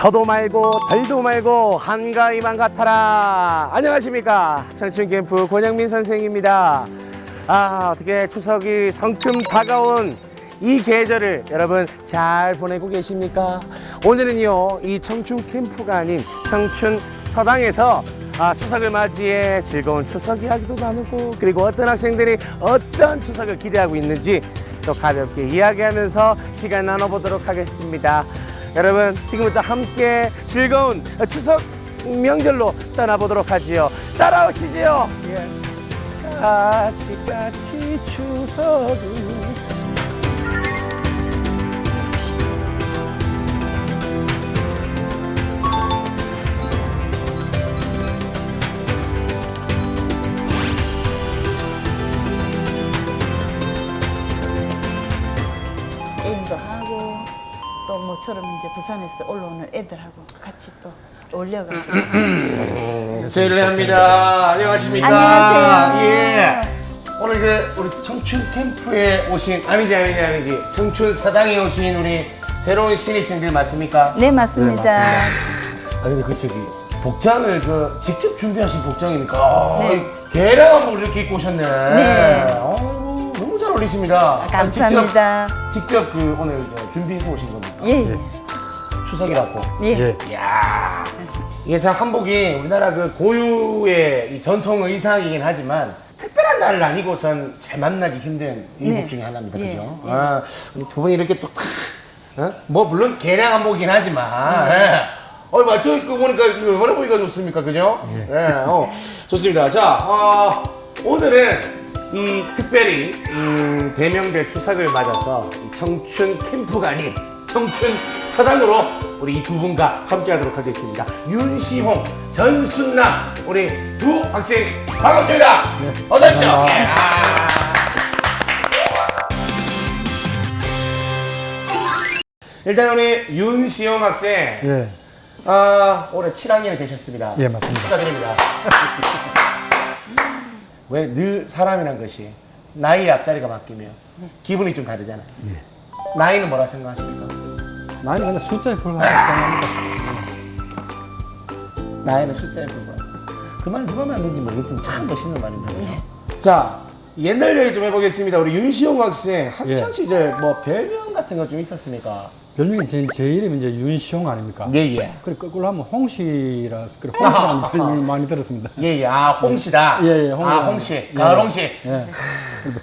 더도 말고 덜도 말고 한가위만 같아라. 안녕하십니까 청춘 캠프 권영민 선생입니다. 아 어떻게 추석이 성큼 다가온 이 계절을 여러분 잘 보내고 계십니까? 오늘은요 이 청춘 캠프가 아닌 청춘 서당에서 아, 추석을 맞이해 즐거운 추석 이야기도 나누고 그리고 어떤 학생들이 어떤 추석을 기대하고 있는지 또 가볍게 이야기하면서 시간 나눠보도록 하겠습니다. 여러분 지금부터 함께 즐거운 추석 명절로 떠나보도록 하지요. 따라오시지요. 예. 같이 같이 추석을 또 모처럼 이제 부산에서 올라오는 애들하고 같이 또 어울려가지고 실례합니다. 안녕하십니까? 안녕하세요. 예. 오늘 그 우리 청춘 캠프에 오신 아니지 아니지 아니지 청춘 사당에 오신 우리 새로운 신입생들 맞습니까? 네 맞습니다. 아 근데 그 저기 복장을 그 직접 준비하신 복장입니까? 아, 네. 계량을 이렇게 입고 오셨네. 네. 어 잘 어울리십니다. 아, 감사합니다. 직접, 직접 그 오늘 저 준비해서 오신 겁니까? 예, 예. 추석이라고. 예. 이야. 이게 참 한복이 우리나라 그 고유의 이 전통 의상이긴 하지만 특별한 날을 아니고선 잘 만나기 힘든 의복 네. 중에 하나입니다. 예, 그죠? 예. 아, 우리 두 분이 이렇게 또, 탁, 어? 뭐, 물론 개량 한복이긴 하지만, 네. 예. 어, 맞죠? 이거 보니까 이거 얼마나 보기가 좋습니까? 그죠? 예. 어, 좋습니다. 자, 어, 오늘은 이 특별히, 음, 대명절 추석을 맞아서 이 청춘 캠프가 아닌 청춘 서당으로 우리 이 두 분과 함께 하도록 하겠습니다. 윤시홍, 전순남, 우리 두 학생 반갑습니다. 어서 오십시오. 일단 우리 윤시홍 학생, 예, 아, 올해 7학년이 되셨습니다. 예, 맞습니다. 축하드립니다. 왜 늘 사람이란 것이 나이의 앞자리가 바뀌면 기분이 좀 다르잖아요. 예. 나이는 뭐라 생각하십니까? 나는 그냥 숫자에 불과합니다. 나이는 숫자에 불과하다. 그말 누가 만든지 모르겠지만 참 멋있는 말입니다. 그죠? 자, 옛날 얘기 좀 해보겠습니다. 우리 윤시용 학생 학창 예. 시절 뭐 별명 같은 거 좀 있었습니까? 별명이 제, 제 이름이 이제 윤시용 아닙니까? 예, 예. 그래 거꾸로 하면 홍씨라 그래 홍씨라는 별명을 많이 들었습니다. 예, 예. 아, 홍씨다. 예, 예, 홍 아, 홍씨. 가을 홍씨. 예.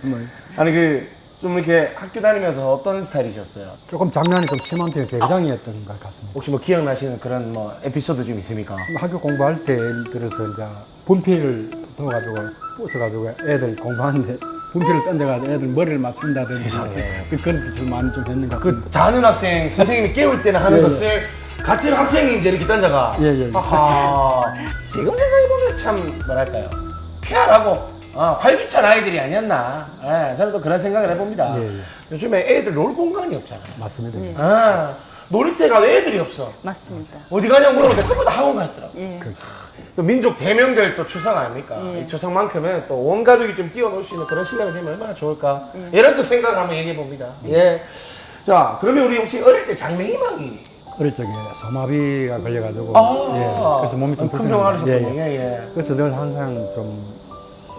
뭐 아니, 그, 좀 이렇게 학교 다니면서 어떤 스타일이셨어요? 조금 장난이 좀 심한 편의 대장이었던 것 같습니다. 혹시 뭐 기억나시는 그런 뭐 에피소드 좀 있습니까? 학교 공부할 때 예를 들어서 이제 분필을 넣어가지고 부숴가지고 애들 공부하는데 분필을 던져가지고 애들 머리를 맞춘다든지 세상에. 그- 그런 것을 많이 좀 했는 것 같습니다. 그 자는 학생 선생님이 깨울 때는 하는 예, 예. 것을 같은 학생이 이제 이렇게 던져가. 예, 예, 예. 아하. 지금 생각해보면 참 뭐랄까요. 쾌활하고 어, 활기찬 아이들이 아니었나. 예, 저는 또 그런 생각을 해봅니다. 예, 예. 요즘에 애들 놀 공간이 없잖아요. 맞습니다. 아, 놀이터 가도 애들이 없어. 맞습니다. 어디 가냐고 물어보니까 전부 다 학원 가 있더라고. 예. 그렇죠. 또 민족 대명절 또 추석 아닙니까? 예. 이 추석만큼은 또 온 가족이 좀 뛰어놀 수 있는 그런 시간이 되면 얼마나 좋을까? 이런 또 생각을 한번 얘기해 봅니다. 예. 자, 그러면 우리 혹시 어릴 때 장래희망이 어릴 적에 소마비가 걸려가지고 아, 예, 그래서 몸이 좀큰 병을 하셨군요. 예, 예. 예, 예. 그래서 늘 항상 좀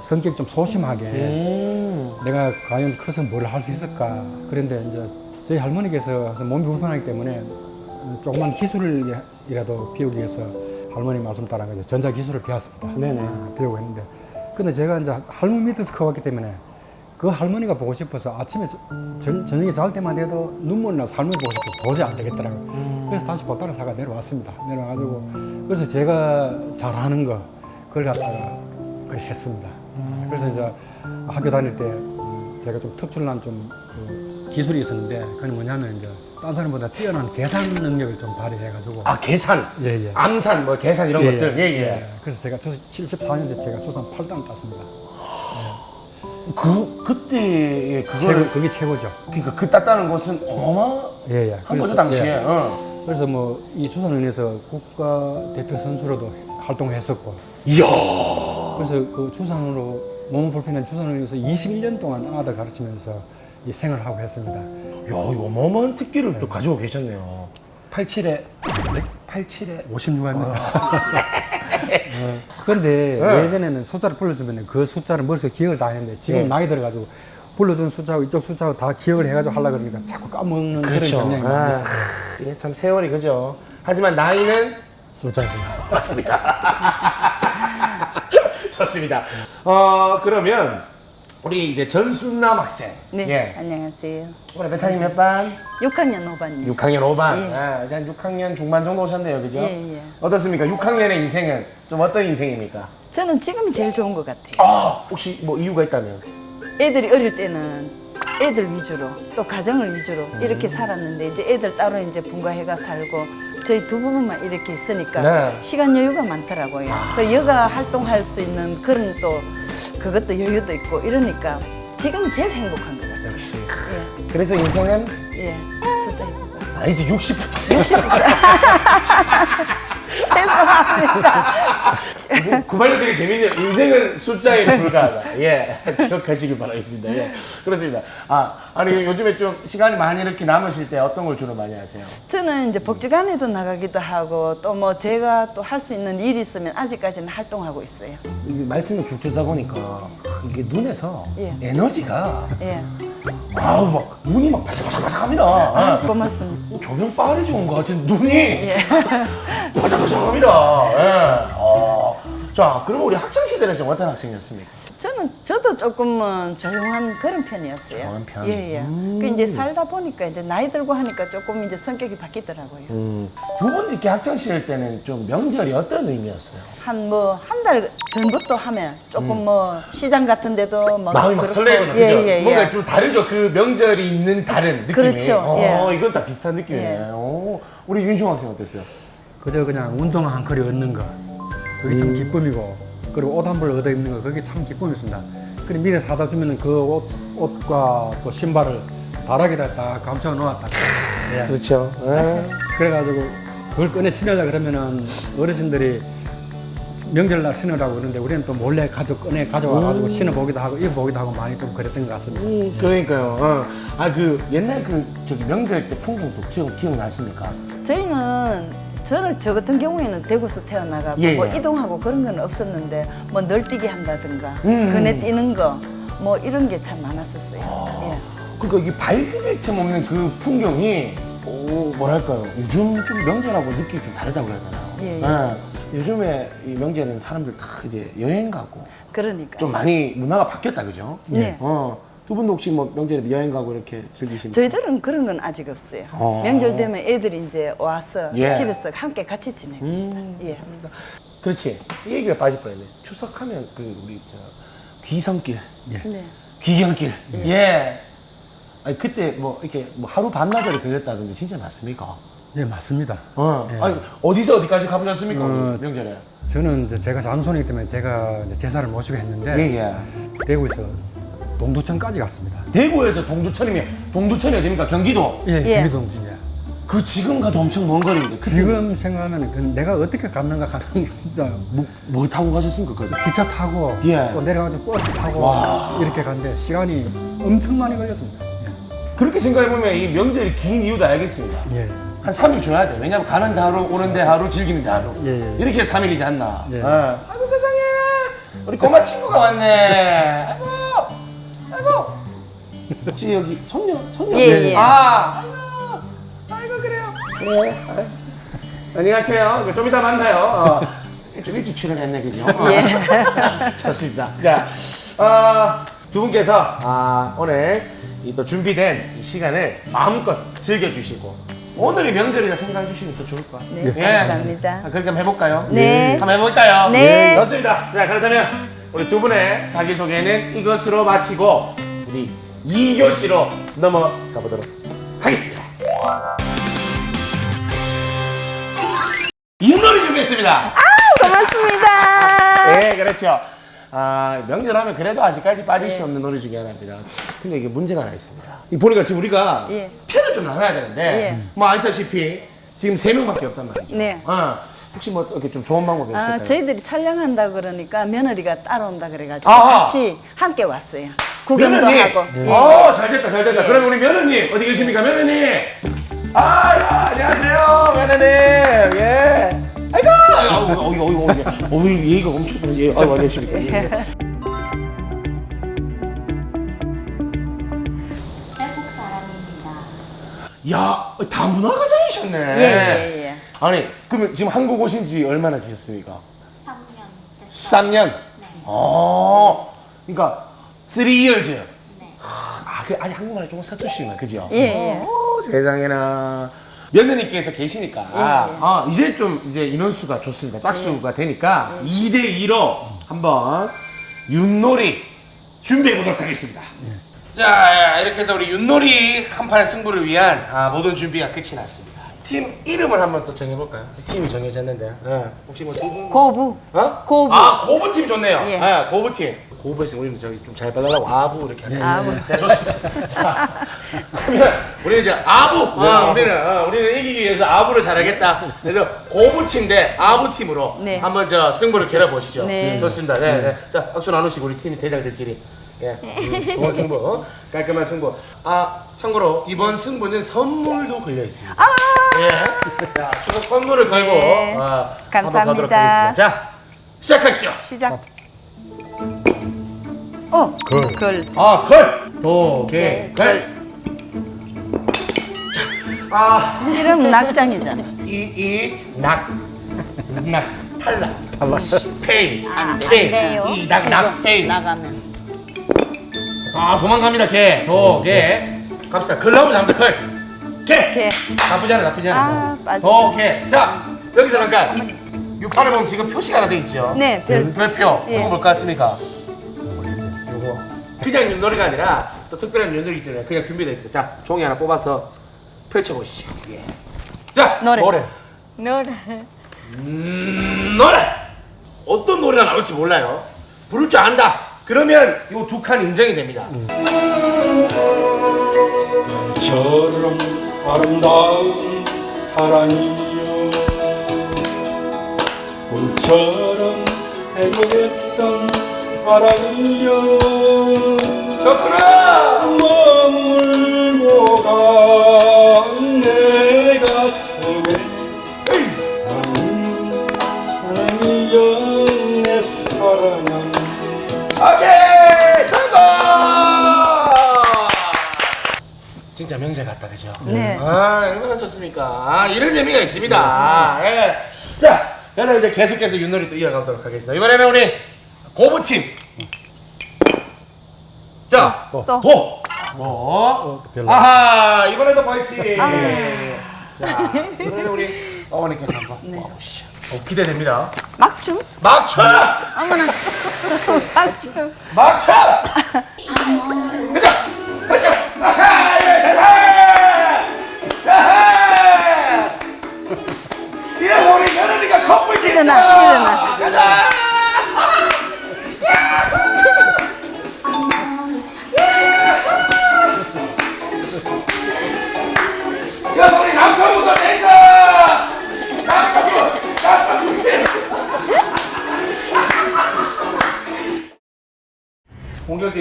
성격 좀 소심하게 음. 내가 과연 커서 뭘 할 수 있을까 그런데 이제 저희 할머니께서 항상 몸이 불편하기 때문에 조그만 기술이라도 배우기 위해서 할머니 말씀 따라 그래서 전자 기술을 배웠습니다. 네네. 아, 배우고 했는데 근데 제가 이제 할머니 밑에서 커왔기 때문에 그 할머니가 보고 싶어서 아침에 저, 전, 저녁에 잘 때만 해도 눈물 나서 할머니 보고 싶어서 도저히 안 되겠더라고요. 그래서 다시 보따리 사가 내려왔습니다. 내려와가지고 그래서 제가 잘하는 거 그걸 갖다가 그걸 했습니다. 그래서 이제 학교 다닐 때 음, 제가 좀 특출난 좀 그 기술이 있었는데 그건 뭐냐면 이제 딴 사람보다 뛰어난 계산 능력을 좀 발휘해가지고 아, 계산. 예, 예. 암산, 뭐 계산 이런 것들. 예, 예. 그래서 제가 74년째 제가 조선 8단 땄습니다. 그, 그때, 최고, 그거를, 그게 최고죠. 그니까 그 땄다는 것은 어마어마한 예, 예. 거죠, 당시에. 예. 어. 그래서 뭐 이 추선은에서 국가 대표 선수로도 활동했었고, 이야. 그래서 그 추산으로 몸을 불편한 추산은에서 21년 동안 아들 가르치면서 이 생활을 하고 했습니다. 야, 이 어마어마한 특기를 또 가지고 계셨네요. 87에 87에 56입니다. 그런데 네. 예전에는 숫자를 불러주면 그 숫자를 머릿속에 기억을 다 했는데 지금 네. 나이 들어가지고 불러준 숫자하고 이쪽 숫자하고 다 기억을 해가지고 하려고 그러니까 자꾸 까먹는 그런 경향이 많이 아, 있어요. 이게 참 세월이 그죠. 하지만 나이는 숫자입니다. 맞습니다. 좋습니다. 어 그러면 우리 이제 전순남 학생. 네, 예. 안녕하세요. 올해 몇 학년 몇 반? 6학년 5반님. 6학년 5반. 예. 아, 이제 한 6학년 중반 정도 오셨네요, 그죠? 예, 예. 어떻습니까? 6학년의 인생은 좀 어떤 인생입니까? 저는 지금이 제일 좋은 것 같아요. 아, 혹시 뭐 이유가 있다면? 애들이 어릴 때는 애들 위주로 또 가정을 위주로 이렇게 살았는데 이제 애들 따로 이제 분가해가 살고 저희 두 부부만 이렇게 있으니까 네. 시간 여유가 많더라고요. 그 여가 활동할 수 있는 그런 또 그것도 여유도 있고 이러니까 지금 제일 행복한 것 같아요. 역시. 예, 그래서 인생은 예, 숫자입니다. 아니지 60부터 60입니다. 죄송합니다. 그 말이 되게 재밌네요. 인생은 숫자에 불과하다. 예, 기억하시길 바라겠습니다. 예, 그렇습니다. 아, 아니 요즘에 좀 시간이 많이 이렇게 남으실 때 어떤 걸 주로 많이 하세요? 저는 이제 복지관에도 나가기도 하고 또 뭐 제가 또 할 수 있는 일이 있으면 아직까지는 활동하고 있어요. 이 말씀을 쭉 듣다 보니까 이게 눈에서 예. 에너지가 예, 아우 막 눈이 막 바삭바삭합니다. 아, 고맙습니다. 조명 빠르지 온것 같은 눈이 예. 바삭바삭합니다. 예. 어. 자, 그럼 우리 학창 시절에 좀 어떤 학생이었습니까? 저는 저도 조금은 조용한 그런 편이었어요. 조용한 편? 예, 예. 그 이제 살다 보니까 이제 나이 들고 하니까 조금 이제 성격이 바뀌더라고요. 음, 두 분 이렇게 학창 시절 때는 좀 명절이 어떤 의미였어요? 한 뭐 한 달 전부터 하면 조금 뭐 시장 같은 데도 뭐 음. 마음이 막 그렇고. 설레거든요. 예, 그죠? 예, 뭔가 예. 좀 다르죠. 그 명절이 있는 다른 느낌이. 그렇죠. 어, 예. 이건 다 비슷한 느낌이에요. 예. 오, 우리 윤종 학생 어땠어요? 그저 그냥 운동화 한 컬이 얻는 거 그게 참 기쁨이고 그리고 옷 한 벌 얻어 입는 거 그게 참 기쁨이었습니다. 그리고 미리 사다 주면은 그 옷, 옷과 또 신발을 다락에다 딱 감춰 놓았다. 예. 그렇죠. 그래가지고 그걸 꺼내 신으려 그러면은 어르신들이 명절날 신으라고 그러는데 우리는 또 몰래 가져 꺼내 가져와가지고 신어보기도 하고 입어보기도 하고 많이 좀 그랬던 것 같습니다. 음, 그러니까요. 어. 아, 그 옛날 그 저기 명절 때 풍경도 지금 기억나십니까? 저희는 저는 저 같은 경우에는 대구에서 태어나가고 예, 뭐 예. 이동하고 그런 건 없었는데 뭐 널뛰기 한다든가 음. 그네 뛰는 거 뭐 이런 게 참 많았었어요. 예. 그러니까 이 발디딜 틈 없는 그 풍경이 오, 뭐랄까요. 요즘 좀 명절하고 느낌이 좀 다르다고 해야 되나요? 예, 예. 예. 요즘에 이 명절에는 사람들 다 이제 여행 가고 그러니까 좀 많이 문화가 바뀌었다 그죠? 네. 어. 두 분도 혹시 뭐 명절에 여행 가고 이렇게 즐기시는 저희들은 그런 건 아직 없어요. 어. 명절 되면 애들이 이제 와서 예. 집에서 함께 같이 지내고. 음, 예. 그렇지. 이 얘기가 빠질 뻔했네. 추석하면 그 우리 저 귀성길, 네. 귀경길. 예. 아니 그때 뭐 이렇게 뭐 하루 반나절이 걸렸다던데 진짜 맞습니까? 예 맞습니다. 어. 예. 아니 어디서 어디까지 가보셨습니까? 어, 명절에. 저는 이제 제가 장손이기 때문에 제가 이제 제사를 모시고 했는데 예 예. 대구에서 동두천까지 갔습니다. 대구에서 동두천이면 동두천이 어디입니까? 경기도. 예, 예. 경기도 동주에. 그 지금 가도 엄청 먼 거리인데. 지금 생각하면 그 내가 어떻게 갔는가 가는 게 진짜 뭐, 뭐 타고 가셨습니까? 그때? 기차 타고 예. 또 내려가지고 버스 타고 와. 이렇게 갔는데 시간이 엄청 많이 걸렸습니다. 그렇게 생각해보면 이 명절이 긴 이유도 알겠습니다. 예. 예. 한 3일 줘야 돼. 왜냐면 가는 데 하루, 오는 데 하루, 즐기는 데 하루. 예, 예. 이렇게 3일이지 않나. 예. 아이고 세상에. 우리 꼬마 친구가 왔네. 아이고. 아이고. 혹시 여기 손녀? 손녀? 예, 예. 아. 아이고. 아이고 그래요. 예. 아이. 안녕하세요. 좀 이따 만나요. 어. 좀 일찍 출연했네, 그죠? 예. 좋습니다. 자, 어, 두 분께서 아, 오늘 이 또 준비된 이 시간을 마음껏 즐겨주시고 오늘이 명절이라 생각해 주시면 더 좋을 것 같아요. 네, 감사합니다. 아, 그렇게 한번 해볼까요? 네. 한번 해볼까요? 네. 좋습니다. 자, 그렇다면 우리 두 분의 자기소개는 이것으로 마치고 우리 2교시로 넘어가 보도록 하겠습니다. 이 노래 준비했습니다. 고맙습니다. 네, 그렇죠. 아, 명절하면 그래도 아직까지 빠질 수 없는 노래 중에 하나입니다. 근데 이게 문제가 하나 있습니다. 이 보니까 지금 우리가 예. 편을 좀 나눠야 되는데, 예. 뭐 아시다시피 지금 세 명밖에 없단 말이죠. 네. 어, 혹시 뭐 이렇게 좀 좋은 방법이 아, 없을까요? 저희들이 촬영한다 그러니까 며느리가 따라온다 그래가지고 아하. 같이 함께 왔어요. 구경도 며느님! 하고. 예. 어, 잘 됐다, 잘 됐다. 예. 그럼 우리 며느님, 어디 계십니까, 며느님? 아, 야, 안녕하세요, 매너님. 예. 아이고, 아이고, 어이, 어이, 어이, 어이, 얘가 엄청 많네. 예, 아이고, 안녕하십니까. 예. 사람입니다. 야, 다문화가장이셨네. 예, 예, 예. 아니, 그러면 지금 한국 오신 지 얼마나 되셨습니까? 3년 됐어요. 3년? 네. 어, 그러니까 3 years. 네. 아, 그 아니 한국말이 조금 서투시구나, 그죠? 예, 예. 어, 세상에나. 며느님께서 계시니까 아, 이제 좀 이제 인원수가 좋습니다. 짝수가 되니까 2대 2로 한번 윷놀이 준비해 보도록 하겠습니다. 자, 이렇게 해서 우리 윷놀이 한판 승부를 위한 아, 모든 준비가 끝이 났습니다. 팀 이름을 한번 또 정해볼까요? 팀이 정해졌는데 어, 혹시 뭐 두 분? 고부. 어? 고부. 아 고부 팀 좋네요. 예. 아 고부 팀. 고부에서 우리는 저기 좀잘 받으려고 아부 이렇게 하는. 아부. 네, 좋습니다. 자, 그러면 우리는 이제 아부. 아, 우리는 어, 우리는 이기기 위해서 아부를 잘하겠다. 그래서 고부 팀 대 아부 팀으로 네. 한번 저 승부를 겨뤄 보시죠. 네. 좋습니다. 네, 네. 자 악수 나누시고 우리 팀이 대장들끼리. 예, 음, 좋은 승부, 깔끔한 승부. 아 참고로 이번 승부는 선물도 걸려 있습니다. 예. 자 추석 선물을 걸고 네. 어, 한번 감사합니다. 가도록 하겠습니다. 자 시작하시죠. 시작. 어, 걸. 걸. 아, 걸! 도개, 걸! 자, 아, 이름 낙장이잖아. 이, 이, 낙, 낙, 탈락, 탈락, 페이, 안 페이, 돼요. 이, 낙, 낙, 페이. 나가면. 아, 도망갑니다, 개, 도, 개. 갑시다, 걸 나오면 잡니다, 걸. 개! 개. 나쁘지 않아, 나쁘지 않아. 아. 도, 개. 자, 여기서 잠깐. 유판을 보면 지금 표시가 하나 돼 있죠? 네, 별. 별표. 예. 이거 뭘것 같습니까? 요거. 그냥 윷놀이가 아니라 또 특별한 윷놀이기 때문에 그냥 준비되어 있습니다. 자, 종이 하나 뽑아서 펼쳐보시죠. 예. 자, 노래. 노래. 노래. 음, 노래! 어떤 노래가 나올지 몰라요. 부를 줄 안다. 그러면 이 두 칸 인정이 됩니다. 저런 아름다운 사랑이여. 꿈처럼 행복했던 사랑이여. 좋구나! 머물고 간내 가슴에 사랑이여 내 사랑아 오케 진짜 명절 같다, 그죠? 네. 아, 얼마나 좋습니까? 아, 이런 재미가 있습니다. 예. 자, 그래서 이제 계속해서 윷놀이 또 이어가도록 하겠습니다. 이번에는 우리 고부 팀. 자, 또. 도. 도. 도. 별로. 아하, 이번에도 벌칙. 자, 이번에는 우리 어머니께서 한번 모아보시죠. 어, 기대됩니다. 막춤? 막쳐! 어머나. 막춤. 막쳐! 가자! 가자! 아하! 예! 아하! 예! 일어나, 일어나. 가자!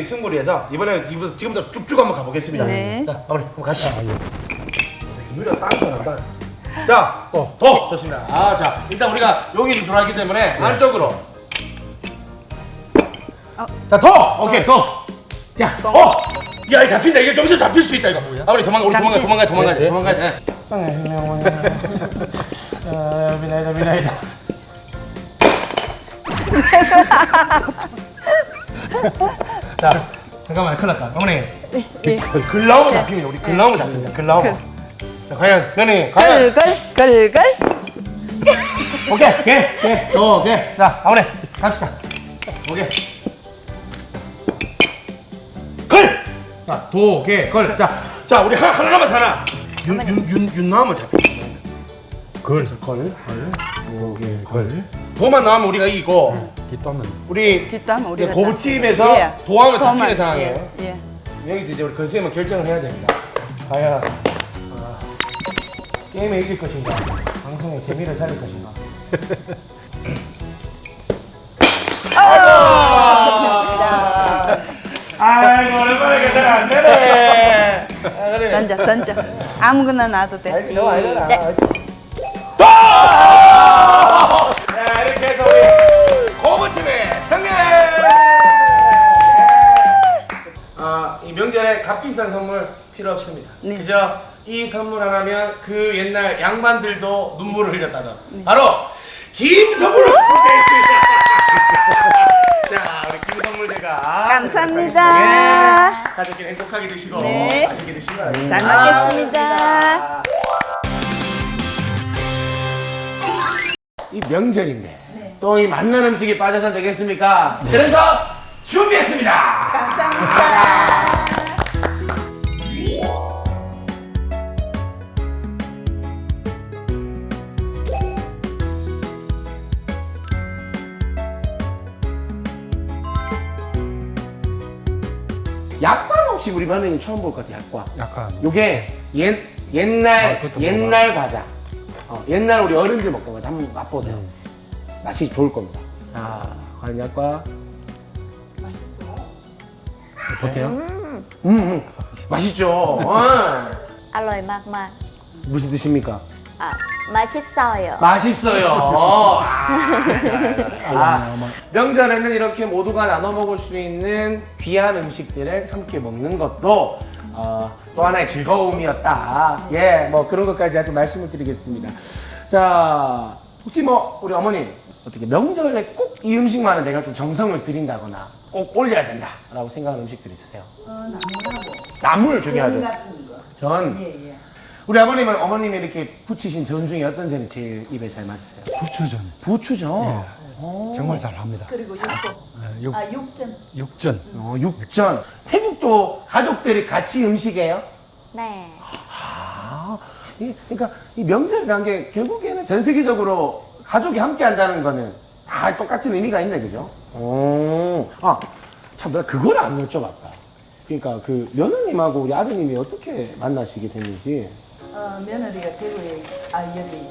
승부리에서 이번에는 지금- 지금부터 쭉쭉 한번 가보겠습니다. 네. 자, 어머니 한번 가시죠. 유리가 땅도 난다. 자, 또, 더 좋습니다. 아, 자, 일단 우리가 여기를 들어가기 때문에 안쪽으로. 자, 더, 오케이, 더. 자, 어, 야, 이 잡힌다. 이게 좀 있으면 잡힐 수 있다 이거. 아무리 도망가, 우리 도망가, 당신. 도망가, 도망가, 네, 네. 도망가. 네. 아, 미나이다, 미나이다. 자, 잠깐만, 큰일 났다. 어머니. 예. 글 나오면 잡힙니다. 우리 글 나오면 잡힙니다. 글 나오면. 자, 과연, 며느님, 과연. 걸걸 걸걸. 오케이, 오케이, 오케이, 또, 오케이. 자, 아무래 갑시다. 오케이. 걸! 자, 도, 오케이, 걸. 자, 자, 우리 하나, 하나 남았어, 하나. 윤, 윤, 윤, 윤 나오면 잡혀. 걸. 걸. 오 케이. 걸. 도만 나오면 우리가 이기고, 뒷담은 우리 뒷담 이제 우리가 고부팀에서 예. 도하면 잡히는 도만, 상황이에요. 예. 예. 여기서 이제 우리 건수님은 결정을 해야 됩니다. 과연 아, 게임에 이길 것인가, 방송의 재미를 살릴 것인가. 아이고, 아이고 오랜만에 계산 안 되네. 아, 그래. 던져 던져. 아무거나 놔도 돼. 알지, 너 알잖아. 네. 자, 이렇게 해서 우리 고무팀의 승리! 아, 이 명절에 값비싼 선물 필요 없습니다. 네. 그죠? 이 선물 하나면 그 옛날 양반들도 눈물을 흘렸다던 바로 김선물로 되겠습니다. 자, 우리 김선물 대가 감사합니다. 예, 가족끼리 행복하게 드시고 네. 맛있게 바랍니다. 잘 먹겠습니다. 이 명절인데 또 이 맛난 음식이 빠져선 되겠습니까? 그래서 준비했습니다. 감사합니다. 약과 혹시 우리 반응이 처음 볼 것 같아요. 약과. 약간 요게 옛 옛날 아, 그것도 옛날 과자. 어, 옛날 우리 어른들 먹던 맛보세요. 음. 맛이 좋을 겁니다. 자, 과연 약과. 어때요? 음, 음. 맛있죠. 어. อร่อยมาก 무슨 뜻입니까? ๆอ่ะ맛있어요. 맛있어요. 아, 아, 명절에는 이렇게 모두가 나눠 먹을 수 있는 귀한 음식들을 함께 먹는 것도 어, 또 하나의 즐거움이었다. 예, 뭐 그런 것까지 아주 말씀을 드리겠습니다. 자, 혹시 뭐 우리 어머님 어떻게 명절에 꼭 이 음식만은 내가 좀 정성을 들인다거나 꼭 올려야 된다라고 생각하는 음식들 있으세요? 나물하고 나물 중요하죠. 같은 거. 전 예, 예. 우리 아버님은 어머님이 이렇게 부치신 전 중에 어떤 전이 제일 입에 잘 맞으세요? 부추전 부추죠. 정말 잘합니다. 그리고 육복. 예, 육, 아, 육전. 육전 어, 육전. 태국도 가족들이 같이 음식해요? 네. 아, 이, 그러니까 이 명절이란 게 결국에는 전 세계적으로 가족이 함께 한다는 거는 다 똑같은 의미가 있네, 그죠? 오, 아, 참, 내가 그걸 안 여쭤봤다. 그러니까 그 며느님하고 우리 아드님이 어떻게 만나시게 됐는지. 어, 며느리가 대구에, 아, 여기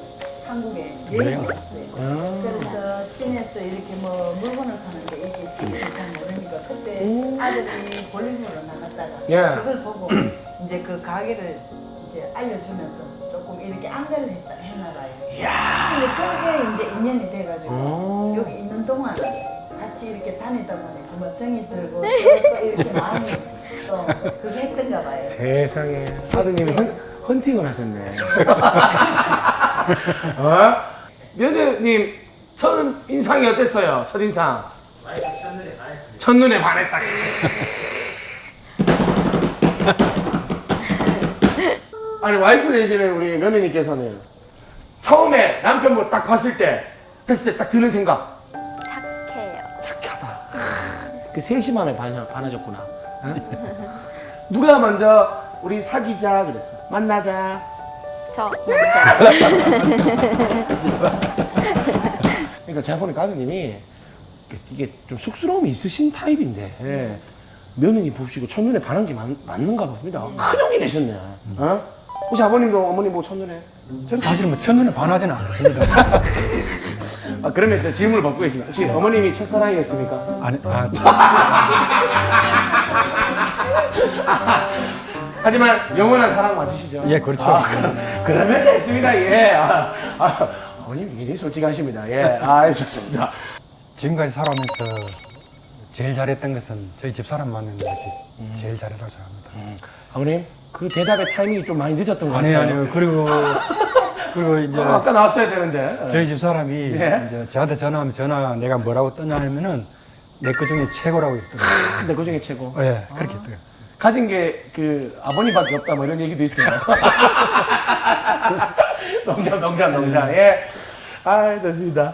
한국에 여행 갔어요. 아. 그래서 시내에서 이렇게 뭐 물건을 사는데 이게 집이 잘 모르니까 그때 아들이 볼링으로 나갔다가 예. 그걸 보고 이제 그 가게를 이제 알려주면서 조금 이렇게 안내를 했다, 해놔라요. 근데 그게 이제 인연이 돼가지고 오. 여기 있는 동안 같이 이렇게 다니다 보니 정이 들고 또 이렇게 마음이 또 그게 했던가 봐요. 세상에. 아드님이 헌, 헌팅을 하셨네. 어? 며느님, 첫 인상이 어땠어요? 첫 인상? 첫눈에 반했다. 아니, 와이프 되시는 우리 며느님께서는 처음에 남편분 딱 봤을 때, 됐을 때 딱 드는 생각. 착해요. 착하다. 그 세심함에 반하, 반하셨구나. 어? 누가 먼저 우리 사귀자 그랬어. 만나자. 저 그러니까 제가 보니까 아드님이 이게 좀 쑥스러움이 있으신 타입인데 예. 며느리 보시고 첫눈에 반한 게 맞, 맞는가 봅니다. 큰 형이 되셨네. 어? 혹시 아버님도 어머님 보고 첫눈에? 저는 사실은 뭐 첫눈에 반하지는 않습니다. 아, 그러면 저 질문을 받고 계십니다. 혹시 어머님이 첫사랑이었습니까? 아니, 아, 하지만 영원한 사랑 맞으시죠? 예, 그렇죠. 아, 그럼, 그러면 됐습니다. 예. 아, 아, 어머님 굉장히 솔직하십니다. 예. 아, 좋습니다. 지금까지 살아오면서 제일 잘했던 것은 저희 집 사람 만나는 것이 제일 잘했다고 생각합니다. 아버님, 그 대답의 타이밍이 좀 많이 늦었던 것 아니요, 같아요. 아니요. 그리고, 그리고 이제 아, 아까 나왔어야 되는데. 저희 집 사람이 예. 이제 저한테 전화하면 전화 내가 뭐라고 떠냐 하면은 내것 중에 최고라고 했더라고요. 근데 그 중에 최고. 예, 그렇게 했더라고요. 가진 게 그 아버님밖에 없다 뭐 이런 얘기도 있어요. 농담, 농담, 농담. 예. 아, 좋습니다.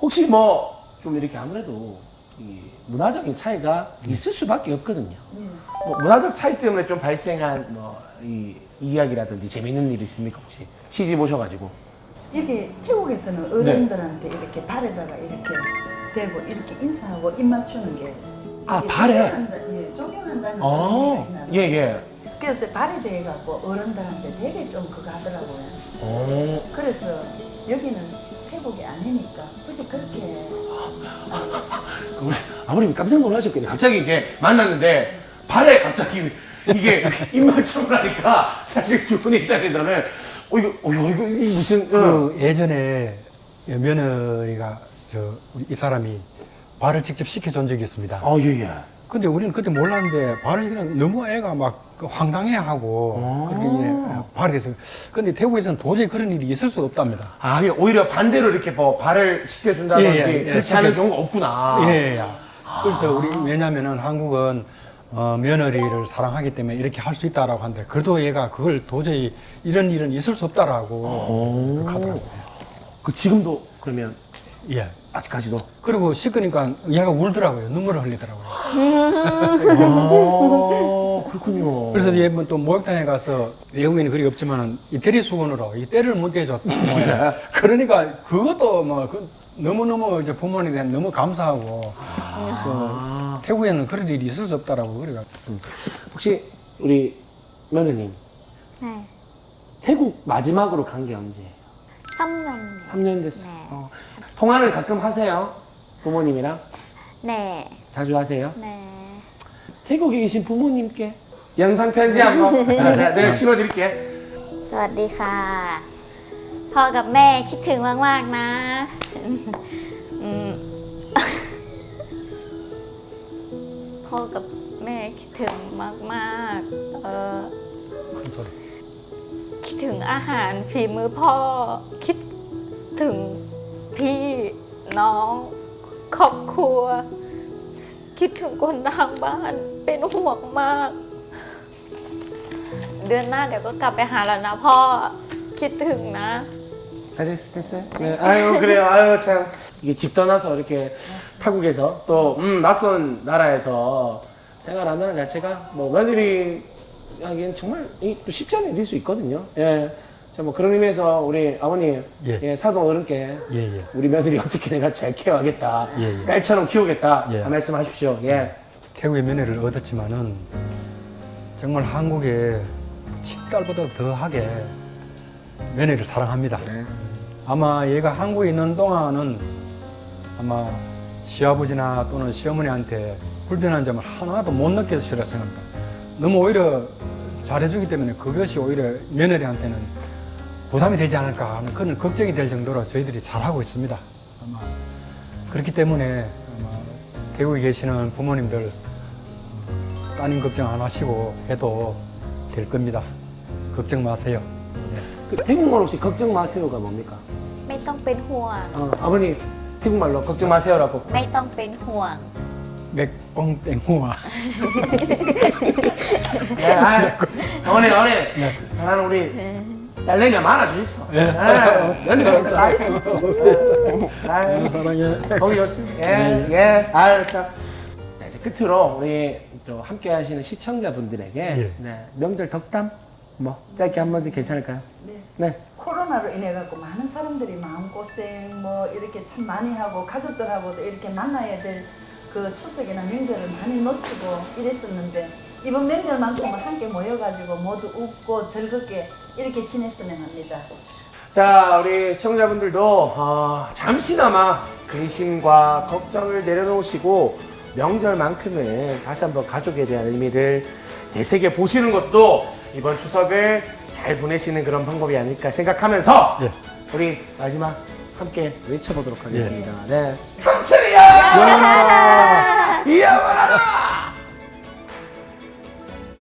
혹시 뭐 좀 이렇게 아무래도 이 문화적인 차이가 있을 수밖에 없거든요. 뭐 문화적 차이 때문에 좀 발생한 뭐 이 이야기라든지 재밌는 일 있습니까 혹시 시집 오셔가지고? 여기 태국에서는 어른들한테 이렇게 발에다가 이렇게 대고 이렇게 인사하고 입 맞추는 게 아, 이게 발에? 존경한다, 예, 존경한다는 아, 의미가 예, 있나요? 예. 그래서 발에 대해 갖고 어른들한테 되게 좀 그거 하더라고요. 오. 그래서 여기는 태국이 아니니까 굳이 그렇게 우리 아버님이 깜짝 놀라셨겠네. 갑자기 이렇게 만났는데 발에 갑자기 이게 입맞춤을 하니까 사실 두분 입장에서는 어 이거 어 이거 이 무슨 어. 그 예전에 며느리가 저 우리 이 사람이 발을 직접 시켜준 적이 있습니다. 어 예예. 근데 우리는 그때 몰랐는데 발을 그냥 너무 애가 막그 황당해하고 그렇게 이제 발이 됐어요. 근데 태국에서는 도저히 그런 일이 있을 수 없답니다. 아 이게 오히려 반대로 이렇게 뭐 발을 시켜준다든지 예, 예, 예. 그렇지 않은 시켜- 경우가 없구나. 예, 예. 예. 그래서 우리 왜냐면은 한국은 어, 며느리를 사랑하기 때문에 이렇게 할 수 있다라고 하는데 그래도 얘가 그걸 도저히 이런 일은 있을 수 없다라고 하더라고요. 그 지금도 그러면 예. 아직까지도. 그리고 씻으니까 얘가 울더라고요. 눈물을 흘리더라고요. 아 그렇군요. 그래서 얘는 또 목욕탕에 가서 외국인이 그리 없지만은 이 대리수건으로 이 때를 못 대줬다. 그러니까 그것도 뭐 그 너무너무 이제 부모님에 대한 너무 감사하고 그 태국에는 그런 일이 있을 수 없다라고 그래가지고 혹시 우리 며느님 네. 태국 마지막으로 간 게 언제예요? 3년. 3년 됐어. 네. 어. 통화를 가끔 하세요? 부모님이랑 네. 자주 하세요? 네. 태국에 계신 부모님께 영상 편지 한번 네, 네, 내가 심어드릴게. สวัสดีค่ะ พ่อกับแม่คิดถึงมาก ๆ นะอืม พ่อกับแม่คิดถึงมาก ๆ เออ 큰 소리. คิดถึงอาหารฝีมือพ่อ คิดถึงพี่น้อง ครอบครัว คิดถึงคนทางบ้าน เป็นห่วงมาก เดือนหน้าเดี๋ยวก็กลับไปหาแล้วนะพ่อ คิดถึงนะ 다 됐, 됐어요? 네. 아유 그래요. 아유 참 이게 집 떠나서 이렇게 타국에서 또 음, 낯선 나라에서 생활한다는 자체가 뭐 며느리 하기엔 정말 이, 또 쉽지 않은 일일 수 있거든요. 예. 자, 뭐 그런 의미에서 우리 아버님, 예. 예, 사돈 어른께 예, 예. 우리 며느리 어떻게 내가 잘 케어하겠다, 예, 예. 딸처럼 키우겠다 예. 말씀하십시오. 예. 태국의 면회를 얻었지만은 정말 한국에 10달보다 더하게 면회를 사랑합니다. 아마 얘가 한국에 있는 동안은 아마 시아버지나 또는 시어머니한테 불편한 점을 하나도 못 느꼈으리라 생각합니다. 너무 오히려 잘해주기 때문에 그것이 오히려 며느리한테는 부담이 되지 않을까 하는 그런 걱정이 될 정도로 저희들이 잘하고 있습니다. 아마 그렇기 때문에 아마 태국에 계시는 부모님들 어, 따님 걱정 안 하시고 해도 될 겁니다. 걱정 마세요. 네. 그 태국말 혹시 걱정 마세요가 뭡니까? ไม่ต้องเป็นห่วง 어, 아버님 태국말로 걱정 마세요라고. ไม่ต้องเป็นห่วง 맥뽕 땡호아. 네, 아이, 어머니, 어머니. 사랑하는 우리 딸내미가 많아주있어. 네. 며느리가 있어. 아이, 아이, 사랑해. 거기 좋습니다. 예, 예. 아유, 참. 자, 이제 끝으로 우리 또 함께 하시는 시청자분들에게 예. 네, 명절 덕담 뭐 짧게 한마디 괜찮을까요? 네. 네. 코로나로 인해 갖고 많은 사람들이 마음고생 뭐 이렇게 참 많이 하고 가족들하고도 이렇게 만나야 될 그 추석이나 명절을 많이 놓치고 이랬었는데 이번 명절만큼은 함께 모여가지고 모두 웃고 즐겁게 이렇게 지냈으면 합니다. 자, 우리 시청자분들도 어, 잠시나마 근심과 걱정을 내려놓으시고 명절만큼은 다시 한번 가족에 대한 의미를 되새겨 보시는 것도 이번 추석을 잘 보내시는 그런 방법이 아닐까 생각하면서 예. 우리 마지막 함께 외쳐보도록 하겠습니다. 네. 천천히야! 이어봐라!